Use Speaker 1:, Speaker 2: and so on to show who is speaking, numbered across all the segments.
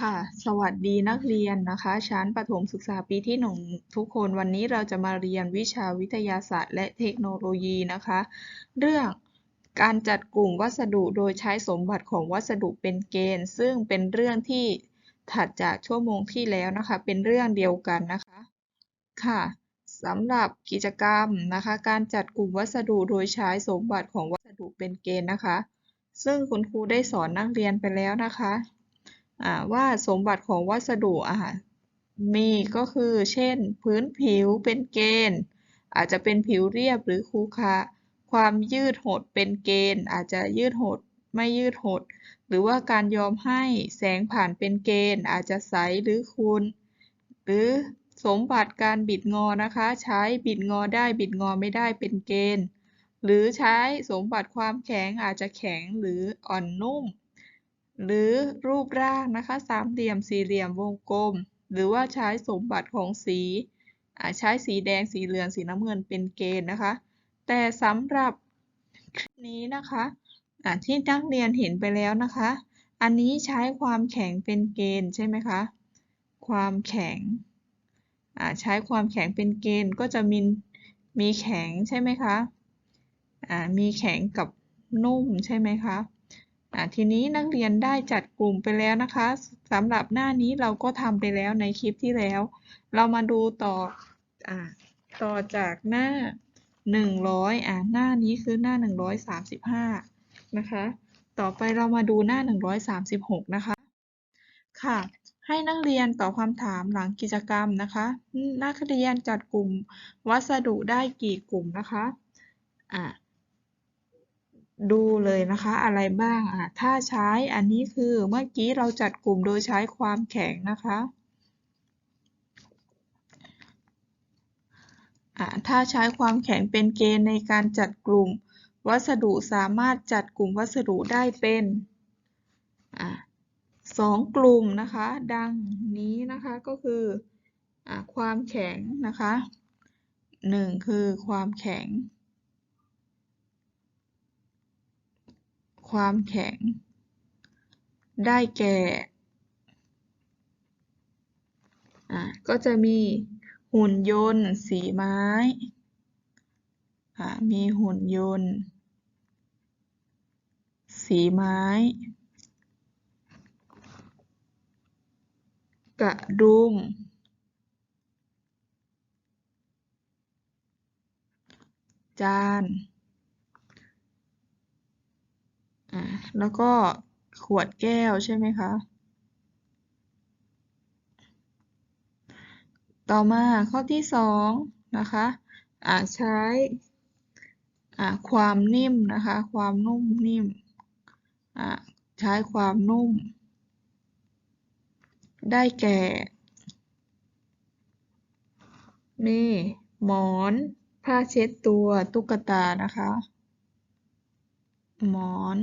Speaker 1: ค่ะ สวัสดีนักเรียนนะคะ ชั้นประถมศึกษาปีที่หนึ่งทุกคนวันนี้เราจะมาเรียนวิชาวิทยาศาสตร์และเทคโนโลยีนะคะ เรื่องการจัดกลุ่มวัสดุโดยใช้สมบัติของวัสดุเป็นเกณฑ์ ซึ่งเป็นเรื่องที่ถัดจากชั่วโมงที่แล้วนะคะ เป็นเรื่องเดียวกันนะคะ ค่ะสำหรับกิจกรรมนะคะ การจัดกลุ่มวัสดุโดยใช้สมบัติของวัสดุเป็นเกณฑ์นะคะ ซึ่งคุณครูได้สอนนักเรียนไปแล้วนะคะ ว่าสมบัติของวัสดุอ่ามีก็คือเช่น พื้นผิวเป็นเกณฑ์ อาจจะเป็นผิวเรียบหรือคูคาความยืดหดเป็นเกณฑ์ อาจจะยืดหดไม่ยืดหด หรือว่าการยอมให้แสงผ่านเป็นเกณฑ์ อาจจะใสหรือคูณหรือสมบัติการบิดงอนะคะ ใช้บิดงอได้บิดงอไม่ได้เป็นเกณฑ์ หรือใช้สมบัติความแข็งอาจจะแข็งหรืออ่อนนุ่ม หรือรูปร่างนะคะสามเหลี่ยมสี่เหลี่ยมวงกลม หรือว่าใช้สมบัติของสีใช้สีแดงสีเหลืองสีน้ำเงินเป็นเกณฑ์นะคะ แต่สำหรับคลิปนี้นะคะที่นักเรียนเห็นไปแล้วนะคะ อันนี้ใช้ความแข็งเป็นเกณฑ์ใช่ไหมคะความแข็งใช้ความแข็งเป็นเกณฑ์ก็จะมีมีแข็งใช่ไหมคะมีแข็งกับนุ่มใช่ไหมคะ ทีนี้นักเรียนได้จัดกลุ่มไปแล้วนะคะสำหรับหน้านี้เราก็ทำไปแล้วในคลิปที่แล้ว เรามาดูต่ออต่อจากหน้า 100อ่าหน้านี้คือหน้า 135 นะคะ ต่อไปเรามาดูหน้า 136 นะคะ ค่ะ ให้นักเรียนตอบคำถามหลังกิจกรรมนะคะ นักเรียนจัดกลุ่มวัสดุได้กี่กลุ่มนะคะ อ่า ดูเลยนะคะอะไรบ้างอะถ้าใช้อันนี้คือเมื่อกี้เราจัดกลุ่มโดยใช้ความแข็งนะคะอ่าถ้าใช้ความแข็งเป็นเกณฑ์ในการจัดกลุ่ม วัสดุสามารถจัดกลุ่มวัสดุได้เป็นอ่าสองกลุ่มนะคะ ดังนี้นะคะก็คืออ่าความแข็งนะคะหนึ่งคือความแข็ง ความแข็ง ได้แก่ ก็จะมีหุ่นยนต์ สีไม้ มีหุ่นยนต์ สีไม้ กระดุมจาน อ่า แล้วก็ขวดแก้วใช่ไหมคะ ต่อมาข้อที่สองนะคะอาใช้ความนิ่มนะคะ ความนุ่มนิ่มใช้ความนุ่ม ได้แก่นี่หมอน ผ้าเช็ดตัวตุ๊กตานะคะ หมอน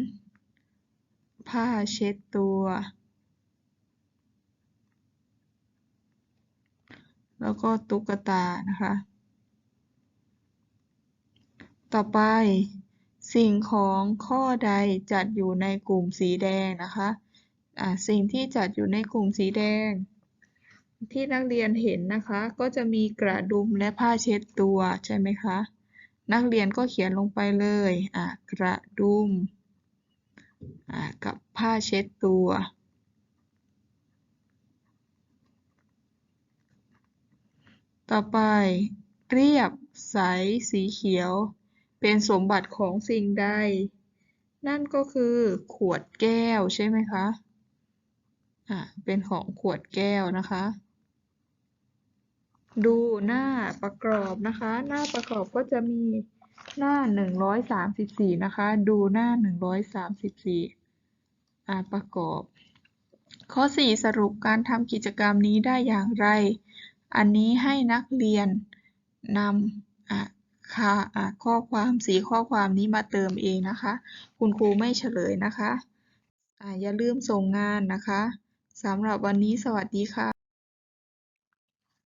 Speaker 1: ผ้าเช็ดตัว แล้วก็ตุ๊กตานะคะ ต่อไปสิ่งของข้อใดจัดอยู่ในกลุ่มสีแดงนะคะอ่าสิ่งที่จัดอยู่ในกลุ่มสีแดง ที่นักเรียนเห็นนะคะ ก็จะมีกระดุมและผ้าเช็ดตัวใช่ไหมคะ นักเรียนก็เขียนลงไปเลย อ่ากระดุมอ่า กับผ้าเช็ดตัว ต่อไป เรียบใสสีเขียว เป็นสมบัติของสิ่งใด นั่นก็คือขวดแก้วใช่ไหมคะ อ่า เป็นของขวดแก้วนะคะ ดูหน้าประกอบนะคะ หน้าประกอบก็จะมี หน้า134นะคะ ดูหน้า134อ่าประกอบ ข้อ4สรุปการทำกิจกรรมนี้ได้อย่างไร อันนี้ให้นักเรียนนำอะค่ะข้อความสีข้อความนี้มาเติมเองนะคะ คุณครูไม่เฉลยนะคะอ่าอย่าลืมส่งงานนะคะสำหรับวันนี้สวัสดีค่ะ